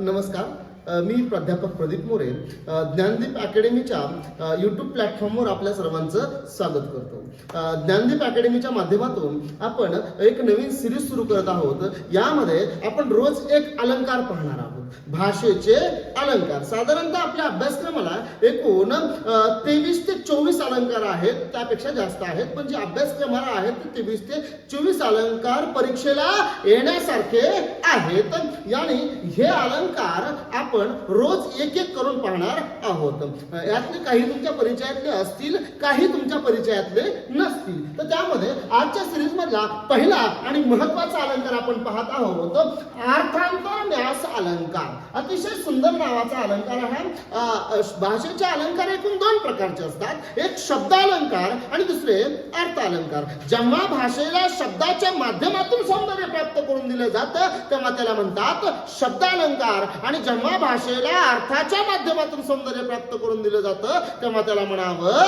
नमस्कार. मी प्राध्यापक प्रदीप मोरे ज्ञानदीप अकॅडमीच्या यूट्यूब प्लॅटफॉर्मवर आपल्या सर्वांचं स्वागत करतो. ज्ञानदीप अकॅडमीच्या माध्यमातून आपण एक नवीन सिरीज सुरू करत आहोत. यामध्ये आपण रोज एक अलंकार पाहणार आहोत. भाषेचे अलंकार. साधारणतः आपल्या अभ्यासक्रमाला एकूण तेवीस ते चोवीस अलंकार आहेत. त्यापेक्षा जास्त आहेत. पण जे अभ्यासक्रमाला आहेत ते तेवीस ते चोवीस अलंकार परीक्षेला येण्यासारखे आहेत. याने हे अलंकार आपण आपण रोज एक एक करून पाहणार आहोत. यातले काही तुमच्या परिचयातले असतील काही तुमच्या परिचयातले नसतील. तर त्यामध्ये आजच्या सिरीज मधला पहिला आणि महत्त्वाचा अलंकार आपण पाहत आहोत. अर्थांतर न्यास अलंकार. अतिशय सुंदर नावाचा अलंकार आहे भाषेचे अलंकार एकूण दोन प्रकारचे असतात. एक शब्दालंकार आणि दुसरे अर्थ अलंकार जेव्हा भाषेला शब्दाच्या माध्यमातून सौंदर्य प्राप्त करून दिलं जातं तेव्हा त्याला म्हणतात शब्दालंकार. आणि जेव्हा भाषेला अर्थाच्या माध्यमातून सौंदर्य प्राप्त करून दिलं जातं तेव्हा त्याला म्हणावं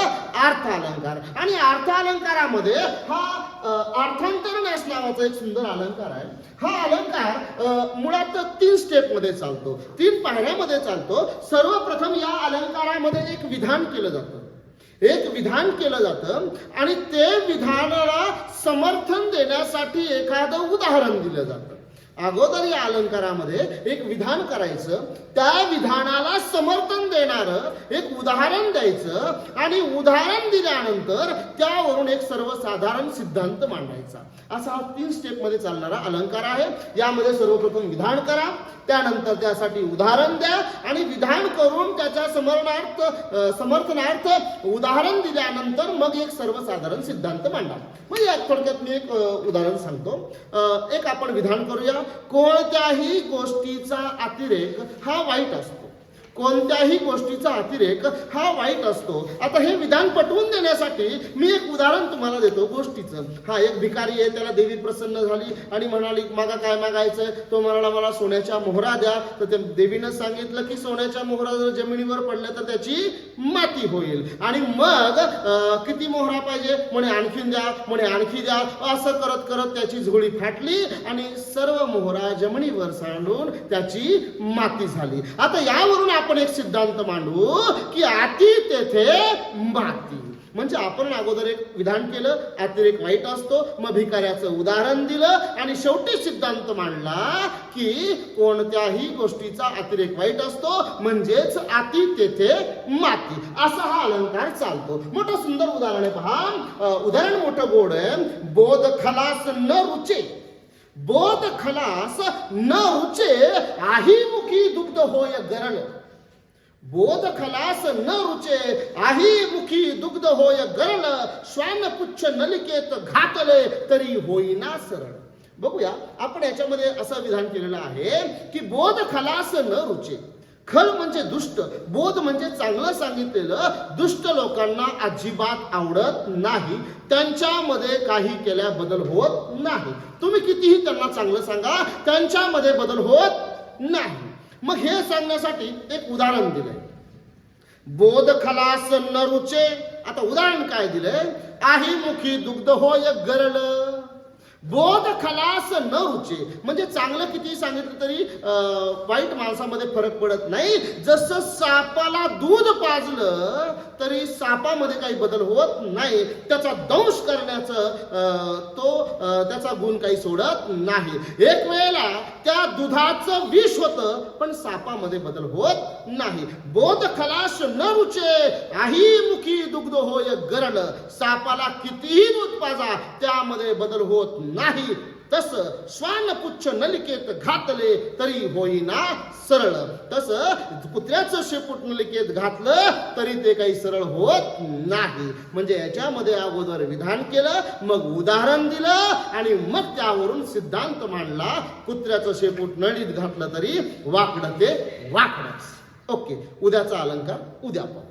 अर्थ अलंकार आणि अर्थ अलंकारामध्ये हा अ, अर्थांतर नावाचा एक सुंदर अलंकार आहे. हा अलंकार मुळात तीन स्टेपमध्ये चालतो. तीन पायऱ्यामध्ये चालतो. सर्वप्रथम या अलंकारामध्ये एक विधान केलं जातं. एक विधान केलं जातं आणि ते विधानाला समर्थन देण्यासाठी एखादं उदाहरण दिलं जातं. अगोदर या अलंकारामध्ये एक विधान करायचं त्या विधानाला समर्थन देणारं एक उदाहरण द्यायचं आणि उदाहरण दिल्यानंतर त्यावरून एक सर्वसाधारण सिद्धांत मांडायचा. असा हा तीन स्टेपमध्ये चालणारा अलंकार आहे. यामध्ये सर्वप्रथम विधान करा त्यानंतर त्यासाठी उदाहरण द्या आणि विधान करून त्याच्या समरणार्थ समर्थनार्थ उदाहरण दिल्यानंतर मग एक सर्वसाधारण सिद्धांत मांडा. मग या थोडक्यात मी एक उदाहरण सांगतो. एक आपण विधान करूया. कोणत्याही गोष्टीचा अतिरेक हा वाईट असतो. कोणत्याही गोष्टीचा अतिरेक हा वाईट असतो. आता हे विधान पटवून देण्यासाठी मी एक उदाहरण तुम्हाला देतो गोष्टीचं. हा एक भिकारी आहे त्याला देवी प्रसन्न झाली आणि म्हणाली मागा काय मागायचं तो म्हणाला मला सोन्याच्या मोहरा द्या. तर त्या देवीनं सांगितलं की सोन्याच्या मोहरा जर जमिनीवर पडल्या तर त्याची माती होईल. आणि मग किती मोहरा पाहिजे? म्हणे आणखीन द्या. म्हणे आणखी द्या. असं करत करत त्याची झोळी फाटली आणि सर्व मोहरा जमिनीवर सांडून त्याची माती झाली. आता यावरून आपण एक सिद्धांत मांडू की अति तेथे माती. म्हणजे आपण अगोदर एक विधान केलं अतिरेक वाईट असतो मग भिकाऱ्याचं उदाहरण दिलं आणि शेवटी सिद्धांत मांडला की कोणत्याही गोष्टीचा अतिरेक वाईट असतो म्हणजेच अति तेथे माती. असा हा अलंकार चालतो. मोठं सुंदर उदाहरण आहे पहा उदाहरण मोठं गोड आहे. बोध खलास न रुचे. बोध खलास न रुचे आही मुखी दुग्ध होय गरण बोध खलास न रुचे आही मुखी दुग्ध होय गरल श्वान पुच्छ नलिकेत घातले तरी होईना सरळ बघूया आपण याच्यामध्ये असं विधान केलेलं आहे की बोध खलास न रुचे खल म्हणजे दुष्ट बोध म्हणजे चांगलं सांगितलेलं दुष्ट लोकांना अजिबात आवडत नाही त्यांच्यामध्ये काही केल्या बदल होत नाही तुम्ही कितीही त्यांना चांगलं सांगा त्यांच्यामध्ये बदल होत नाही मग हे सांगण्यासाठी एक उदाहरण दिलंय. बोध खलास न रुचे आता उदाहरण काय दिलंय? आही मुखी दुग्ध होय गरल. बोध खलास न रुचे म्हणजे चांगलं किती सांगितलं तरी वाईट माणसामध्ये फरक पडत नाही. जसं सापाला दूध पाजलं तरी सापामध्ये काही बदल होत नाही. त्याचा दंश करण्याचं तो त्याचा गुण काही सोडत नाही. एक वेळेला त्या दुधाचं विष होतं पण सापामध्ये बदल होत नाही. बोध खलास न रुचे आही मुखी दुग्ध होय गरल सापाला कितीही दूध पाजा त्यामध्ये बदल होत नाही. तस श्वानपुच्छ नलिकेत घातले तरी होईना सरळ. तस कुत्र्याचं शेपूट नलिकेत घातलं तरी ते काही सरळ होत नाही. म्हणजे याच्यामध्ये अगोदर विधान केलं मग उदाहरण दिलं आणि मग त्यावरून सिद्धांत मांडला कुत्र्याचं शेपूट नळीत घातलं तरी वाकडं ते वाकडच. ओके उद्याचा अलंकार उद्या पाहू.